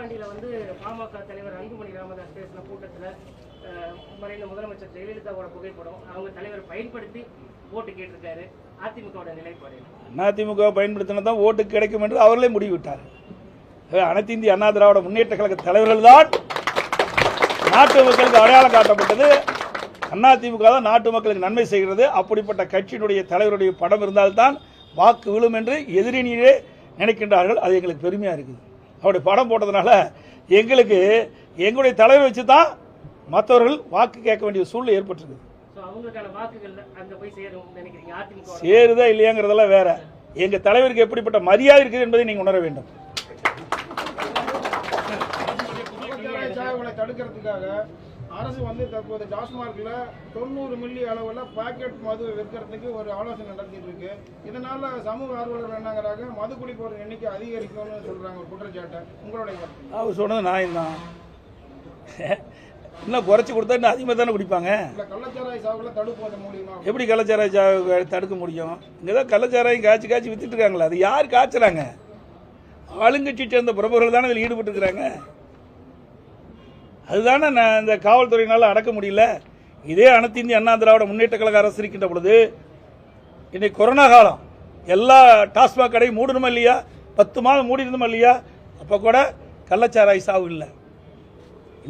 விக்கிரவாண்டியில வந்து பாமக தலைவர் அன்புமணி ராமதாஸ் பேசின கூட்டத்தில் மறைந்த முதலமைச்சர் ஜெயலலிதாவோட புகைப்படம் அவங்க தலைவர் பயன்படுத்தி ஓட்டு கேட்டிருக்காரு. அதிமுகவோட நிலைப்பாடு அதிமுக பயன்படுத்தினா தான் ஓட்டு கிடைக்கும் என்று அவர்களே முடிவிட்டார் அனைத்து இந்திய அண்ணா திராவிட முன்னேற்ற கழக தலைவர்கள் தான் நாட்டு மக்களுக்கு அடையாளம் காட்டப்பட்டது. அதிமுக தான் நாட்டு மக்களுக்கு நன்மை செய்கிறது. அப்படிப்பட்ட கட்சியினுடைய தலைவருடைய படம் இருந்தால்தான் வாக்கு விழும் என்று எதிரினியே நினைக்கின்றார்கள். அது எங்களுக்கு பெருமையாக இருக்குது. அவருடைய படம் போட்டதுனால எங்களுக்கு எங்களுடைய தலைவர் வச்சு தான் மற்றவர்கள் வாக்கு கேட்க வேண்டிய சூழ்நிலை அதிமுக சேருதா இல்லையாங்கிறதெல்லாம் வேற. எங்க தலைவருக்கு எப்படிப்பட்ட மரியாதை இருக்குது என்பதை நீங்க உணர வேண்டும். தடுக்கிறதுக்காக அரசு வந்து தற்போது டாஸ்மார்க்ல தொண்ணூறு மில்லி அளவுல பாக்கெட் மது விற்கிறதுக்கு ஒரு ஆலோசனை நடத்திட்டு இருக்கு இதனால சமூக ஆர்வலர்கள் என்னங்கிறாங்க? மது குடிப்போர் எண்ணிக்கை அதிகரிக்கும்னு சொல்றாங்க குற்றச்சாட்டை. உங்களுடைய அவர் சொன்னது நான் தான் இன்னும் குறைச்சி கொடுத்தா இன்னும் அதிகமாக தானே குடிப்பாங்க? கள்ளச்சாராய சாகுல தடுப்பது மூலியமா? எப்படி கள்ளச்சாராய சா- தடுக்க முடியும்? இங்கே தான் கள்ளச்சாராயம் காய்ச்சி காய்ச்சி வித்துட்டு இருக்காங்களா அது யார் காய்ச்சுறாங்க? ஆளுங்கட்சி சேர்ந்த பிரபுகள் தானே இதில் ஈடுபட்டு இருக்கிறாங்க அதுதானே நான் இந்த காவல்துறையினால் அடக்க முடியல? இதே அனைத்து இந்திய அண்ணா திராவிட முன்னேற்ற கழக அரசு இருக்கின்ற பொழுது இன்னைக்கு கொரோனா காலம். எல்லா டாஸ்மாக் கடையும் மூடணுமா இல்லையா? பத்து மாதம் மூடி இருந்தோமா இல்லையா? அப்போ கூட கள்ளச்சாராய சாவு இல்லை.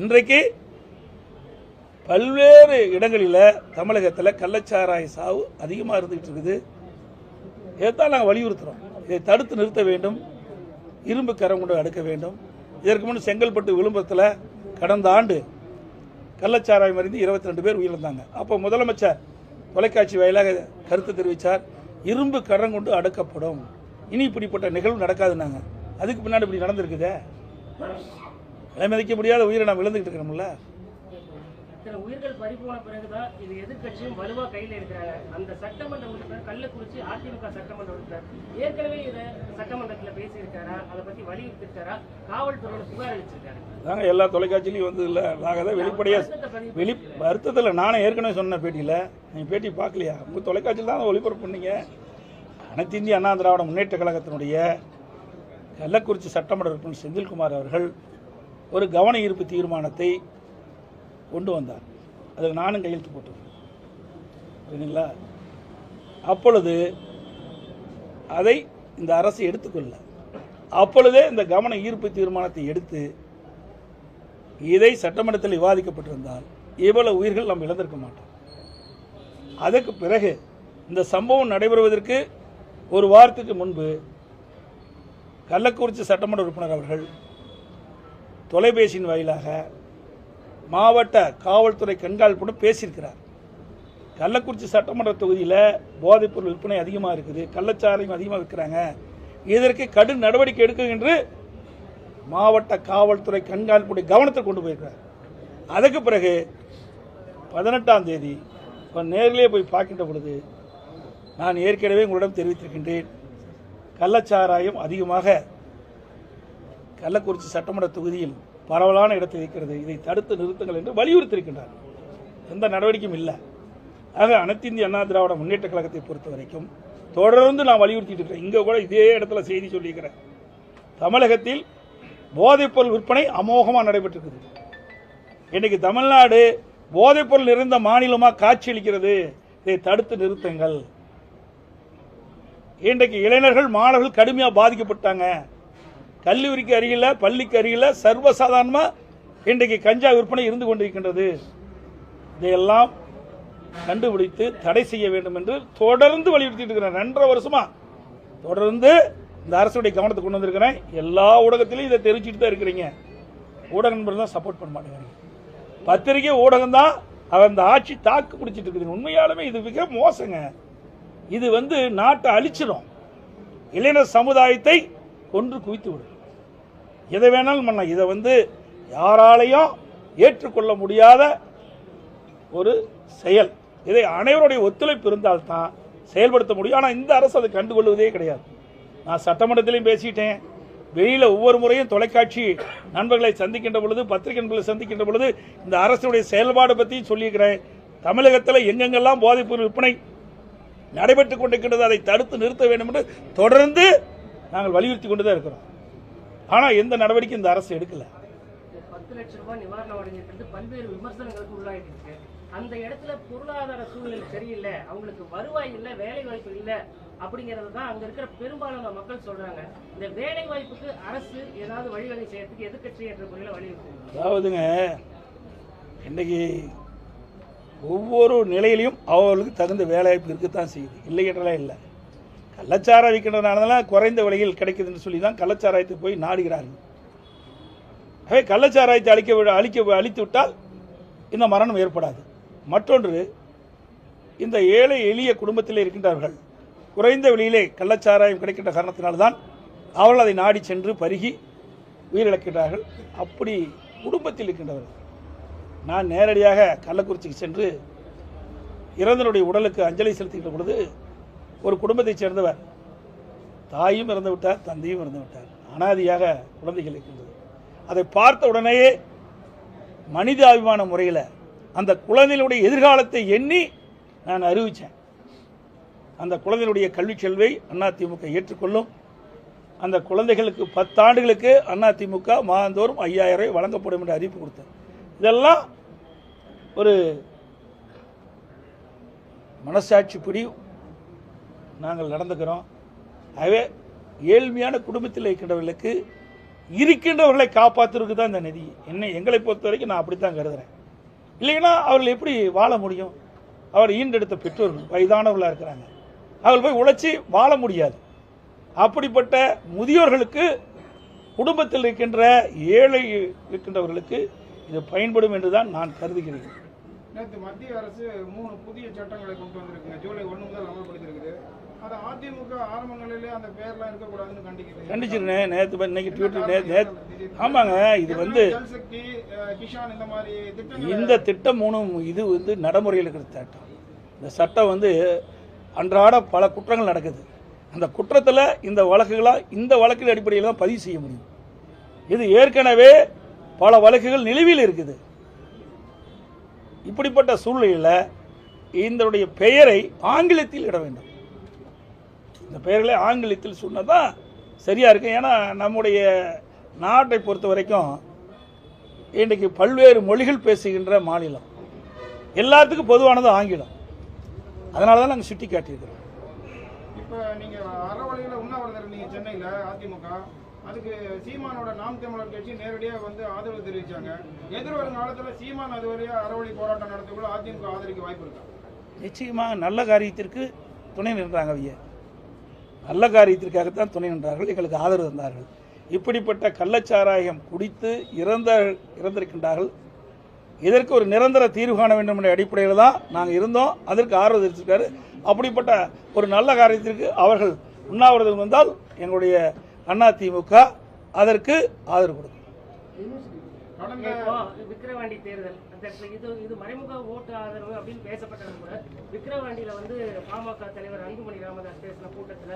இன்றைக்கு பல்வேறு இடங்களில் தமிழகத்தில் கள்ளச்சாராய சாவு அதிகமாக இருந்துகிட்டு இருக்குது. இதைத்தான் நாங்கள் வலியுறுத்துகிறோம் இதை தடுத்து நிறுத்த வேண்டும். இரும்பு கரம் கொண்டு அடுக்க வேண்டும். இதற்கு முன் செங்கல்பட்டு விழுப்புரத்தில் கடந்த ஆண்டு கள்ளச்சாராயம் அறிந்து இருபத்தி ரெண்டு பேர் உயிரிழந்தாங்க. அப்போ முதலமைச்சர் தொலைக்காட்சி வாயிலாக கருத்து தெரிவித்தார் இரும்பு கடன் கொண்டு அடுக்கப்படும். இனி இப்படிப்பட்ட நிகழ்வு நடக்காதுன்னாங்க. அதுக்கு பின்னாடி இப்படி நடந்திருக்குதே. விலைமதிக்க முடியாத உயிரை நாம் விழுந்துக்கிட்டு இருக்கிறோம்ல. சில உயிர்கள் பறிபோன பிறகுதான் இது எதிர்க்கட்சியும் வலுவா கையில இருக்கிறாங்க. அந்த சட்டமன்ற உறுப்பினர் கள்ளக்குறிச்சி அதிமுக சட்டமன்ற உறுப்பினர். ஏற்கனவே இதை சட்டமன்றத்துல பேசியிருக்காரா? அதை பத்தி வலியுறுத்திருக்காரா? காவல்துறையில புகார் அளிச்சிருக்காரு. தாங்க எல்லா தொலைக்காட்சியிலையும் வந்து இல்லை நாங்கள் தான் வெளிப்படையாக வெளி வருத்தத்தில் நானே ஏற்கனவே சொன்ன பேட்டியில் நீங்கள் பேட்டி பார்க்கலையா? உங்கள் தொலைக்காட்சியில் தான் அதை ஒளிபரப்பு பண்ணீங்க. அனைத்து இந்திய அண்ணா திராவிட முன்னேற்ற கழகத்தினுடைய கள்ளக்குறிச்சி சட்டமன்ற உறுப்பினர் செந்தில்குமார் அவர்கள் ஒரு கவன ஈர்ப்பு தீர்மானத்தை கொண்டு வந்தார். அதில் நானும் கையெழுத்து போட்டிருக்கேன். சரிங்களா அப்பொழுது அதை இந்த அரசு எடுத்துக்கொள்ள அப்பொழுதே இந்த கவன ஈர்ப்பு தீர்மானத்தை எடுத்து இதை சட்டமன்றத்தில் விவாதிக்கப்பட்டிருந்தால் இவ்வளவு உயிர்கள் நாம் இழந்திருக்க மாட்டோம். அதற்கு பிறகு இந்த சம்பவம் நடைபெறுவதற்கு ஒரு வாரத்துக்கு முன்பு கள்ளக்குறிச்சி சட்டமன்ற உறுப்பினர் அவர்கள் தொலைபேசியின் வாயிலாக மாவட்ட காவல்துறை கண்காணிப்புடன் பேசியிருக்கிறார். கள்ளக்குறிச்சி சட்டமன்ற தொகுதியில் போதைப்பொருள் விற்பனை அதிகமாக இருக்குது கள்ளச்சாராயம் அதிகமாக விற்கிறாங்க. இதற்கு கடும் நடவடிக்கை எடுக்கும் என்று மாவட்ட காவல்துறை கண்காணிப்புடைய கவனத்தை கொண்டு போயிருக்கிறார். அதுக்கு பிறகு பதினெட்டாம் தேதி இப்போ நேரிலே போய் பார்க்கின்ற பொழுது நான் ஏற்கனவே உங்களிடம் தெரிவித்திருக்கின்றேன் கள்ளச்சாராயம் அதிகமாக கள்ளக்குறிச்சி சட்டமன்ற தொகுதியில் பரவலான இடத்தை இருக்கிறது இதை தடுத்து நிறுத்துங்கள் என்று வலியுறுத்தியிருக்கின்றார். எந்த நடவடிக்கையும் இல்லை. ஆக அனைத்திந்திய அண்ணா திராவிட முன்னேற்ற கழகத்தை பொறுத்த வரைக்கும் தொடர்ந்து நான் வலியுறுத்திட்டு இருக்கிறேன். இங்கே கூட இதே இடத்துல செய்தி சொல்லியிருக்கிறேன் தமிழகத்தில் போதைப்பொருள் விற்பனை அமோகமாக நடைபெற்றிருக்குது. இன்றைக்கு தமிழ்நாடு போதைப்பொருள் நிறைந்த மாநிலமாக காட்சியளிக்கிறது. இதை தடுத்து நிறுத்துங்கள். இன்றைக்கு இளைஞர்கள் மாணவர்கள் கடுமையாக பாதிக்கப்பட்டாங்க. கல்லூரிக்கு அருகில் பள்ளிக்கு அருகில் சர்வசாதாரணமாக இன்றைக்கு கஞ்சா விற்பனை இருந்து கொண்டிருக்கின்றது. இதையெல்லாம் கண்டுபிடித்து தடை செய்ய வேண்டும் என்று தொடர்ந்து வலியுறுத்திட்டு இருக்கிறேன். ரெண்டரை வருஷமா தொடர்ந்து இந்த அரசுடைய கவனத்தை கொண்டு வந்திருக்கிறேன். எல்லா ஊடகத்திலையும் இதை தெரிவிச்சுட்டு தான் இருக்கிறீங்க. ஊடக நண்பர்கள் தான் சப்போர்ட் பண்ண மாட்டேங்கிறீங்க. பத்திரிகை ஊடகம் தான் அவன் இந்த ஆட்சி தாக்கு பிடிச்சிட்டு இருக்குது. உண்மையாலுமே இது மிக மோசங்க. இது வந்து நாட்டை அழிச்சிடும் இளைஞர் சமுதாயத்தை கொன்று குவித்து விடும். எதை வேணாலும் பண்ண இதை வந்து யாராலையும் ஏற்றுக்கொள்ள முடியாத ஒரு செயல். இதை அனைவருடைய ஒத்துழைப்பு இருந்தால்தான் செயல்படுத்த முடியும். ஆனால் இந்த அரசு அதை கண்டுகொள்வதே கிடையாது. நான் சட்டமன்றத்திலையும் பேசிட்டேன். வெளியில் ஒவ்வொரு முறையும் தொலைக்காட்சி நண்பர்களை சந்திக்கின்ற பொழுது பத்திரிகை நண்பர்களை சந்திக்கின்ற பொழுது இந்த அரசுடைய செயல்பாடு பற்றியும் சொல்லியிருக்கிறேன். தமிழகத்தில் எங்கெங்கெல்லாம் போதைப்பொருள் விற்பனை நடைபெற்றுக் கொண்டிருக்கின்றது அதை தடுத்து நிறுத்த வேண்டும் என்று தொடர்ந்து நாங்கள் வலியுறுத்தி கொண்டு தான் இருக்கிறோம். ஆனால் எந்த நடவடிக்கையும் இந்த அரசு எடுக்கல. பத்து லட்சம் ரூபாய் நிவாரணம் வழங்கிட்டு பல்வேறு விமர்சனங்களுக்கு உள்ளாயிட்டு அந்த இடத்துல பொருளாதார சூழ்நிலை சரியில்லை அவங்களுக்கு வருவாய் இல்லை வேலை வாய்ப்பு இல்லை அப்படிங்கறது தான் அங்க இருக்கிற பெரும்பாலான மக்கள் சொல்றாங்க. இந்த வேலை வாய்ப்புக்கு அரசு ஏதாவது வழிவகை செய்யறதுக்கு எதிர்க்கட்சி என்ற முறையில வலியுறுத்தும் அதாவதுங்க இன்னைக்கு ஒவ்வொரு நிலையிலையும் அவர்களுக்கு தகுந்த வேலைவாய்ப்பு இருக்கத்தான் செய்யுது. இல்லை என்றெல்லாம் இல்லை. கள்ளச்சாரம் விற்கிறதுனால குறைந்த விலையில் கிடைக்குதுன்னு சொல்லி தான் கள்ளச்சாராயத்துக்கு போய் நாடுகிறார்கள் ஆகவே கள்ளச்சாராயத்தை அழிக்க விட- அழிக்க அழித்து விட்டால் இந்த மரணம் ஏற்படாது. மற்றொன்று இந்த ஏழை எளிய குடும்பத்தில் இருக்கின்றார்கள். குறைந்த விலையிலே கள்ளச்சாராயம் கிடைக்கின்ற காரணத்தினால்தான் அவர்கள் அதை நாடி சென்று பருகி உயிரிழக்கிறார்கள் அப்படி குடும்பத்தில் இருக்கின்றவர்கள் நான் நேரடியாக கள்ளக்குறிச்சிக்கு சென்று இறந்தனுடைய உடலுக்கு அஞ்சலி செலுத்துகின்ற பொழுது ஒரு குடும்பத்தைச் சேர்ந்தவர். தாயும் இறந்து விட்டார் தந்தையும் இறந்து விட்டார். அனாதியாக குழந்தைகள் இருக்கின்றது. அதை பார்த்த உடனேயே மனிதாபிமான முறையில் அந்த குழந்தைகளுடைய எதிர்காலத்தை எண்ணி நான் அறிவித்தேன் அந்த குழந்தைகளுடைய கல்விச் செல்வை அதிமுக ஏற்றுக்கொள்ளும். அந்த குழந்தைகளுக்கு பத்தாண்டுகளுக்கு அதிமுக மாதந்தோறும் ஐயாயிரம் ரூபாய் வழங்கப்படும் என்று அறிவிப்பு கொடுத்தேன். இதெல்லாம் ஒரு மனசாட்சி பிடி நாங்கள் நடந்துக்கிறோம். ஆகவே ஏழ்மையான குடும்பத்தில் இருக்கின்றவர்களுக்கு இருக்கின்றவர்களை காப்பாற்றுறதுக்கு தான் இந்த நிதி. என்ன எங்களை பொறுத்த வரைக்கும் நான் அப்படித்தான் கருதுறேன். இல்லைன்னா அவர்கள் எப்படி வாழ முடியும்? அவர் ஈண்டெடுத்த பெற்றோர்கள் வயதானவர்களாக இருக்கிறாங்க. அவர்கள் போய் உழைச்சி வாழ முடியாது. அப்படிப்பட்ட முதியோர்களுக்கு குடும்பத்தில் இருக்கின்ற ஏழை இருக்கின்றவர்களுக்கு இது பயன்படும் என்று தான் நான் கருதுகிறேன். நேற்று மத்திய அரசு மூணு புதிய சட்டங்களை கொண்டு வந்திருக்குங்க. ஜூலை ஒன்று முதல் அமல்படுத்திருக்குது. கண்டிச்சிருந்தேன். நேற்று இன்னைக்கு ட்விட்டர் நேற்று ஆமாங்க இது வந்து இந்த திட்டம் மூணும் இது வந்து நடைமுறையில் இருக்கிற சட்டம் இந்த சட்டம் வந்து அன்றாட பல குற்றங்கள் நடக்குது. அந்த குற்றத்தில் இந்த வழக்குகளாக இந்த வழக்கின் அடிப்படையில் தான் பதிவு செய்ய முடியும். இது ஏற்கனவே பல வழக்குகள் நிலுவையில் இருக்குது. இப்படிப்பட்ட சூழ்நிலையில் இதனுடைய பெயரை ஆங்கிலத்தில் இட வேண்டும். இந்த பெயர்களை ஆங்கிலத்தில் சொன்னதான் சரியா இருக்கும் ஏன்னா நம்முடைய நாட்டை பொறுத்த வரைக்கும் இன்றைக்கு பல்வேறு மொழிகள் பேசுகின்ற மாநிலம். எல்லாத்துக்கும் பொதுவானது ஆங்கிலம். அதனால தான் நாங்கள் சுட்டி காட்டியிருக்கிறோம். இப்ப நீங்க அறவழியில உண்ணாவிரதம் இருந்தீங்க சென்னையில அதிமுக. அதுக்கு சீமானோட நாம் தமிழர் கட்சி நேரடியா வந்து ஆதரவு தெரிவிச்சாங்க. எதிர்வரும் காலத்துல சீமான் அது வரையா அறவழி போராட்டம் நடத்தக்குள்ள அதிமுக ஆதரிக்க வாய்ப்பு இருக்கா? நிச்சயமாக நல்ல காரியத்திற்கு துணை நின்றாங்க ஐயா நல்ல காரியத்திற்காகத்தான் துணை நின்றார்கள் எங்களுக்கு ஆதரவு தந்தார்கள். இப்படிப்பட்ட கள்ளச்சாராயம் குடித்து இறந்த இறந்திருக்கின்றார்கள். இதற்கு ஒரு நிரந்தர தீர்வு காண வேண்டும் என்ற அடிப்படையில் தான் நாங்கள் இருந்தோம். அதற்கு ஆதரவு தெரிவிச்சிருக்காரு. அப்படிப்பட்ட ஒரு நல்ல காரியத்திற்கு அவர்கள் உண்ணாவிரதம் வந்தால் எங்களுடைய அதிமுக அதற்கு ஆதரவு கொடுக்கும். விக்கிரவாண்டி தேர்தல். இது இது மறைமுக ஓட்டு ஆதரவு அப்படின்னு பேசப்பட்டது கூட. விக்கிரவாண்டியில வந்து பாமக தலைவர் அன்புமணி ராமதாஸ் பேசின கூட்டத்துல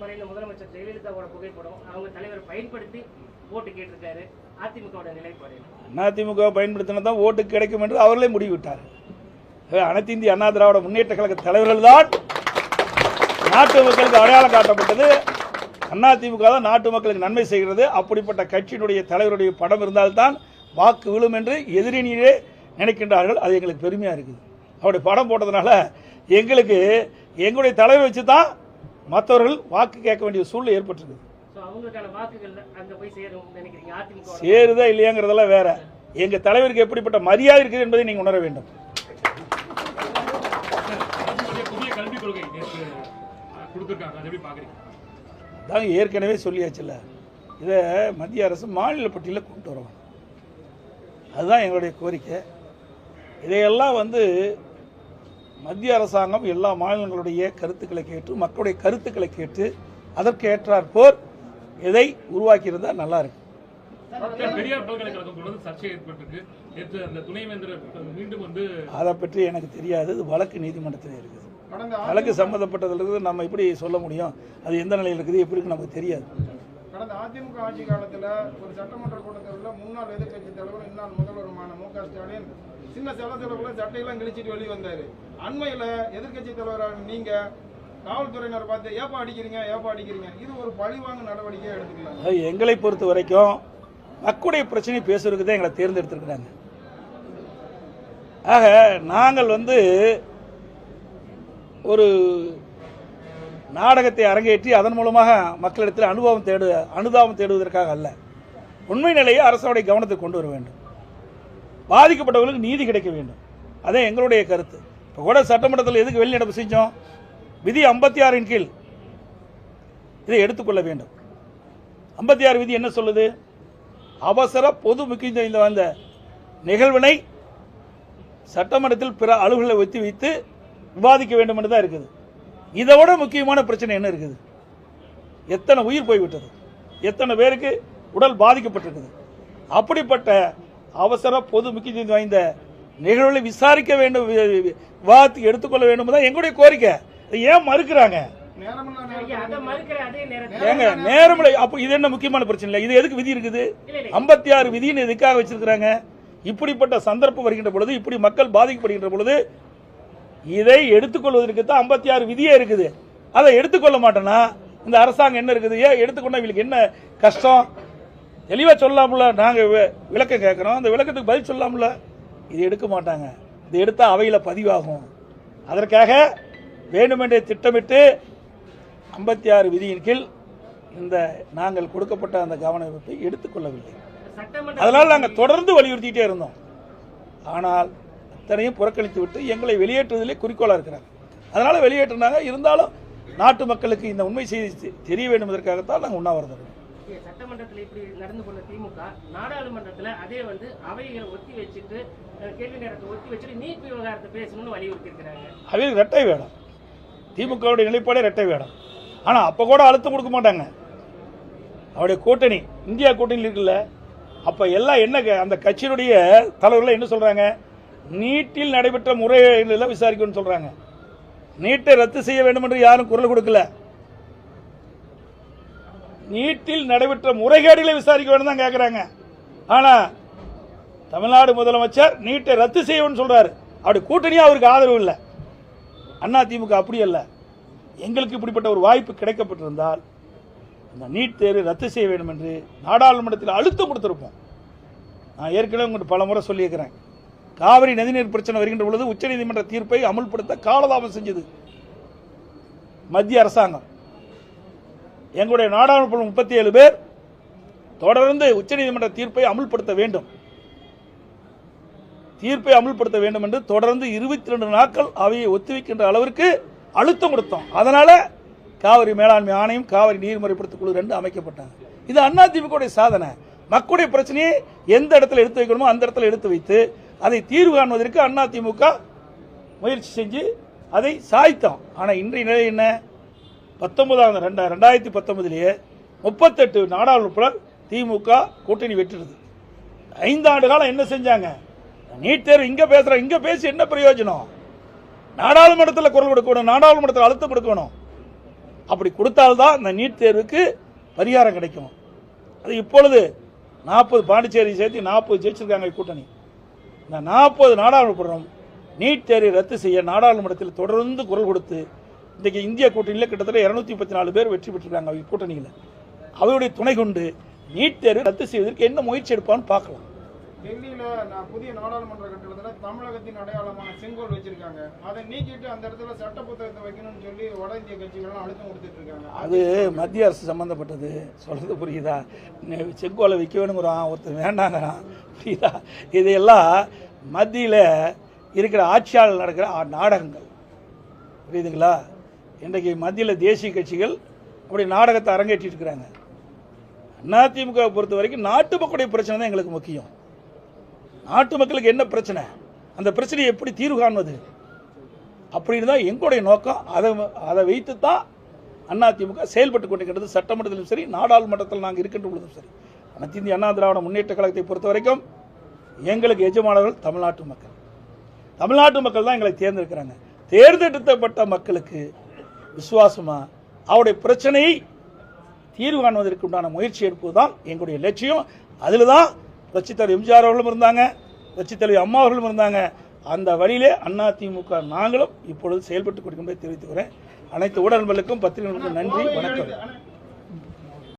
மறைந்த முதலமைச்சர் ஜெயலலிதாவோட புகைப்படம் அவங்க தலைவர் பயன்படுத்தி ஓட்டு கேட்டிருக்காரு. அதிமுகவோட நிலைப்பாடு? அதிமுக பயன்படுத்தினா தான் ஓட்டு கிடைக்கும் என்று அவர்களே முடிவிட்டார்கள் அனைத்து இந்திய அண்ணா திராவிட முன்னேற்ற கழக தலைவர்கள் தான் நாட்டு மக்களுக்கு அடையாளம் காட்டப்பட்டது. அதிமுக தான் நாட்டு மக்களுக்கு நன்மை செய்கிறது. அப்படிப்பட்ட கட்சியினுடைய தலைவருடைய படம் இருந்தால்தான் வாக்கு விழும் என்று எதிரினியே நினைக்கின்றார்கள். அது எங்களுக்கு பெருமையாக இருக்குது. அவருடைய படம் போட்டதுனால எங்களுக்கு எங்களுடைய தலைவர் வச்சு தான் மற்றவர்கள் வாக்கு கேட்க வேண்டிய சூழ்நிலை அதிமுக சேருதா இல்லையாங்கிறதெல்லாம் வேற. எங்க தலைவருக்கு எப்படிப்பட்ட மரியாதை இருக்குது என்பதை நீங்க உணர வேண்டும். கொடுத்திருக்காங்க. அதை எப்படி பாக்குறீங்க அதான் ஏற்கனவே சொல்லியாச்சுல்ல. இதை மத்திய அரசு மாநில பட்டியலில் கொண்டு வரணும். அதுதான் எங்களுடைய கோரிக்கை. இதையெல்லாம் வந்து மத்திய அரசாங்கம் எல்லா மாநிலங்களுடைய கருத்துக்களை கேட்டு மக்களுடைய கருத்துக்களை கேட்டு அதற்கு ஏற்றாற்போர் இதை உருவாக்கியிருந்தால் நல்லா வந்து அதை பற்றி எனக்கு தெரியாது. இது வழக்கு நீதிமன்றத்தில் இருக்குது. வழக்கு சம்மந்தப்பட்டதுல இருந்து நம்ம எப்படி சொல்ல முடியும்? அது எந்த நிலையில் இருக்குது? எப்படி இருக்குன்னு நமக்கு தெரியாது. கடந்த அதிமுக ஆட்சி காலத்துல ஒரு சட்டமன்ற கூட்டத்தொடரில் முன்னாள் எதிர்க்கட்சி தலைவர் இன்னாள் முதல்வருமான மு க ஸ்டாலின் சின்ன சலசலப்புல சட்டையெல்லாம் கிழிச்சிட்டு வெளியே வந்தாரு. அண்மையில எதிர்க்கட்சி தலைவரான நீங்க காவல்துறையினர் பார்த்து ஏப்பா அடிக்கிறீங்க? ஏப்பா அடிக்கிறீங்க? இது ஒரு பழிவாங்க நடவடிக்கையா எடுத்துக்கலாம் எங்களை பொறுத்த வரைக்கும் மக்களுடைய பிரச்சனையை பேசுறதுக்கு தான் எங்களை தேர்ந்தெடுத்திருக்கிறாங்க. ஆக நாங்கள் வந்து ஒரு நாடகத்தை அரங்கேற்றி அதன் மூலமாக மக்களிடத்தில் அனுபவம் தேடு அனுதாபம் தேடுவதற்காக அல்ல. உண்மை நிலையை அரசோடைய கவனத்துக்கு கொண்டு வர வேண்டும். பாதிக்கப்பட்டவர்களுக்கு நீதி கிடைக்க வேண்டும். அதே எங்களுடைய கருத்து. இப்போ கூட சட்டமன்றத்தில் எதுக்கு வெளிநடப்பு செஞ்சோம்? விதி ஐம்பத்தி ஆறின் கீழ் இதை எடுத்துக்கொள்ள வேண்டும். ஐம்பத்தி ஆறு விதி என்ன சொல்லுது? அவசர பொது முக்கியத்துவம் இந்த வந்த நிகழ்வினை சட்டமன்றத்தில் பிற அலுவல்களை ஒத்தி வைத்து விவாதிக்க வேண்டும் என்று தான் இருக்குது. இதை விட முக்கியமான பிரச்சனை என்ன இருக்குது? எத்தனை உயிர் போய்விட்டது? எத்தனை பேருக்கு உடல் பாதிக்கப்பட்டிருக்குது? அப்படிப்பட்ட அவசர பொது முக்கியத்துவம் வாய்ந்த நிகழ்வுகளை விசாரிக்க வேண்டும் வி- விவாதத்துக்கு எடுத்துக்கொள்ள வேண்டும் தான் எங்களுடைய கோரிக்கை. ஏன் மறுக்கிறாங்க? ஏங்க நேரமில்லை. அப்போ இது என்ன முக்கியமான பிரச்சனை இல்லை? இது எதுக்கு விதி இருக்குது? ஐம்பத்தி ஆறு விதின்னு எதுக்காக வச்சிருக்கிறாங்க? இப்படிப்பட்ட சந்தர்ப்பம் வருகின்ற பொழுது இப்படி மக்கள் பாதிக்கப்படுகின்ற பொழுது இதை எடுத்துக்கொள்வதற்கு தான் ஐம்பத்தி ஆறு விதியே இருக்குது. அதை எடுத்துக்கொள்ள மாட்டேன்னா இந்த அரசாங்கம் என்ன இருக்குது? ஏன் எடுத்துக்கொண்டா இவங்களுக்கு என்ன கஷ்டம்? தெளிவாக சொல்லலாம்ல நாங்கள் விளக்கம் கேட்குறோம். அந்த விளக்கத்துக்கு பதில் சொல்லலாம்ல இது எடுக்க மாட்டாங்க. இது எடுத்தால் அவையில் பதிவாகும். அதற்காக வேண்டுமென்றே திட்டமிட்டு ஐம்பத்தி ஆறு விதியின் கீழ் இந்த நாங்கள் கொடுக்கப்பட்ட அந்த கவனத்தை எடுத்துக்கொள்ளவில்லை. அதனால் நாங்கள் தொடர்ந்து வலியுறுத்திட்டே இருந்தோம். ஆனால் அத்தனையும் புறக்கணித்து விட்டு எங்களை வெளியேற்றுவதிலே குறிக்கோளாக இருக்கிறாங்க அதனால் வெளியேற்றினாங்க இருந்தாலும் நாட்டு மக்களுக்கு இந்த உண்மை செய்தி தெரிய வேண்டும் என்பதற்காகத்தான் நாங்கள் உண்ணாவிரதம் இருக்கோம். சட்டமன்றத்தில் இப்படி நடந்து கொண்ட திமுக நாடாளுமன்றத்தில் அதே வந்து அவைகளை ஒத்தி வச்சுட்டு கேள்வி நேரத்தை ஒத்தி வச்சுட்டு நீட் விவகாரத்தை பேசணும்னு வலியுறுத்தி இருக்கிறாங்க ரெட்டை வேடம். திமுகவுடைய நிலைப்பாடே ரெட்டை வேடம். ஆனால் அப்போ கூட அழுத்தம் கொடுக்க மாட்டாங்க. அவருடைய கூட்டணி இந்தியா கூட்டணியில் இருக்குல்ல அப்போ எல்லாம் என்ன அந்த கட்சியினுடைய தலைவர்கள் என்ன சொல்கிறாங்க நீட்டில் நடைபெற்ற முறைகளில் விசாரிக்கணும்னு சொல்கிறாங்க நீட்டை ரத்து செய்ய வேண்டும் என்று யாரும் குரல் கொடுக்கல. நீட்டில் நடைபெற்ற முறைகேடுகளை விசாரிக்க வேண்டும் தான் கேட்குறாங்க ஆனால் தமிழ்நாடு முதலமைச்சர் நீட்டை ரத்து செய்யணும்னு சொல்றாரு. அப்படி கூட்டணியாக அவருக்கு ஆதரவு இல்லை. அண்ணா திமுக அப்படி அல்ல. எங்களுக்கு இப்படிப்பட்ட ஒரு வாய்ப்பு கிடைக்கப்பட்டிருந்தால் இந்த நீட் தேர்வு ரத்து செய்ய வேண்டும் என்று நாடாளுமன்றத்தில் அழுத்தம் கொடுத்துருப்போம். நான் ஏற்கனவே உங்கள்கிட்ட பல முறை சொல்லியிருக்கிறேன். காவிரி நதிநீர் பிரச்சனை வருகின்ற பொழுது உச்சநீதிமன்ற தீர்ப்பை அமுல்படுத்த காலதாமம் செஞ்சது. மத்திய அரசாங்கம். எங்களுடைய நாடாளுமன்ற முப்பத்தி ஏழு பேர் தொடர்ந்து உச்சநீதிமன்ற தீர்ப்பை அமுல்படுத்த வேண்டும். தீர்ப்பை அமுல்படுத்த வேண்டும் என்று தொடர்ந்து இருபத்தி ரெண்டு நாட்கள் அவையை ஒத்திவைக்கின்ற அளவிற்கு அழுத்தம் கொடுத்தோம். அதனால காவிரி மேலாண்மை ஆணையம் காவிரி நீர்முறைப்படுத்த குழு ரெண்டு அமைக்கப்பட்டாங்க இது அதிமுக சாதனை. மக்களுடைய பிரச்சனையை எந்த இடத்துல எடுத்து வைக்கணுமோ அந்த இடத்துல எடுத்து வைத்து அதை தீர்வு காண்பதற்கு அதிமுக முயற்சி செஞ்சு அதை சாய்த்தோம். ஆனால் இன்றைய நிலை என்ன? பத்தொன்பதாம் ரெண்டா ரெண்டாயிரத்தி பத்தொன்பதுலேயே முப்பத்தெட்டு நாடாளுமன்ற திமுக கூட்டணி வெற்றிடுது ஐந்தாண்டு காலம் என்ன செஞ்சாங்க? நீட் தேர்வு இங்கே பேசுகிறோம் இங்கே பேசி என்ன பிரயோஜனம்? நாடாளுமன்றத்தில் குரல் கொடுக்கணும் நாடாளுமன்றத்தில் அழுத்தம் கொடுக்கணும். அப்படி கொடுத்தால்தான் இந்த நீட் தேர்வுக்கு பரிகாரம் கிடைக்கும். அது இப்பொழுது நாற்பது பாண்டிச்சேரி சேர்த்து நாற்பது ஜெயிச்சிருக்காங்க கூட்டணி. இந்த நாற்பது நாடாளுமன்றம் நீட் தேர்வை ரத்து செய்ய நாடாளுமன்றத்தில் தொடர்ந்து குரல் கொடுத்து இன்றைக்கு இந்திய கூட்டணியில் கிட்டத்தட்ட இரநூத்தி முப்பத்தி நாலு பேர் வெற்றி பெற்றிருக்காங்க அவங்க கூட்டணியில். அவருடைய துணை கொண்டு நீட் தேர்வை ரத்து செய்வதற்கு என்ன முயற்சி எடுப்பான்னு பார்க்கலாம். டெல்லியில நான் புதிய நாடாளுமன்ற கட்டடத்துல தமிழகத்தின் அடையாளமான செங்கோல் வச்சிருக்காங்க. அதை நீக்கிட்டு அந்த இடத்துல சட்ட புத்தகத்தை வைக்கணும்னு சொல்லி வட இந்திய கட்சிகள்லாம் அழுத்தம் கொடுத்துட்டு இருக்காங்க. அது மத்திய அரசு சம்மந்தப்பட்டது சொல்கிறது புரியுதா? செங்கோலை விற்க வேணுங்கிறான் ஒருத்தர் வேண்டாங்கிறான். புரியுதா? இதையெல்லாம் மத்தியில் இருக்கிற ஆட்சியாளர் நடக்கிற நாடகங்கள். புரியுதுங்களா? இன்றைக்கு மத்தியில் தேசிய கட்சிகள் அப்படி நாடகத்தை அரங்கேற்றிட்டு இருக்கிறாங்க. அதிமுகவை பொறுத்த வரைக்கும் நாட்டு மக்களுடைய பிரச்சனை தான் எங்களுக்கு முக்கியம். நாட்டு மக்களுக்கு என்ன பிரச்சனை? அந்த பிரச்சனையை எப்படி தீர்வு காண்பது? அப்படின்னு தான் எங்களுடைய நோக்கம். அதை அதை வைத்து தான் அதிமுக செயல்பட்டு கொண்டிருக்கிறது. சட்டமன்றத்திலும் சரி நாடாளுமன்றத்தில் நாங்கள் இருக்கின்ற பொழுதும் சரி. அனைத்து இந்திய அண்ணா திராவிட முன்னேற்ற கழகத்தை பொறுத்த வரைக்கும் எங்களுக்கு எஜமானவர்கள் தமிழ்நாட்டு மக்கள். தமிழ்நாட்டு மக்கள் தான் எங்களை தேர்ந்தெடுக்கிறாங்க. தேர்ந்தெடுக்கப்பட்ட மக்களுக்கு விசுவாசமாக அவருடைய பிரச்சனையை தீர்வு காணுவதற்கு உண்டான முயற்சி எடுப்பது தான் எங்களுடைய லட்சியம். அதில் தான் புரட்சித் தலைவர் எம்ஜிஆர் அவர்களும் இருந்தாங்க. புரட்சித் தலைவர் அம்மா அவர்களும் இருந்தாங்க. அந்த வழியிலே அதிமுக நாங்களும் இப்பொழுது செயல்பட்டு கொடுக்கும்படி தெரிவித்துக்கிறேன் அனைத்து ஊடகங்களுக்கும் பத்திரிகைகளுக்கும் நன்றி. வணக்கம்.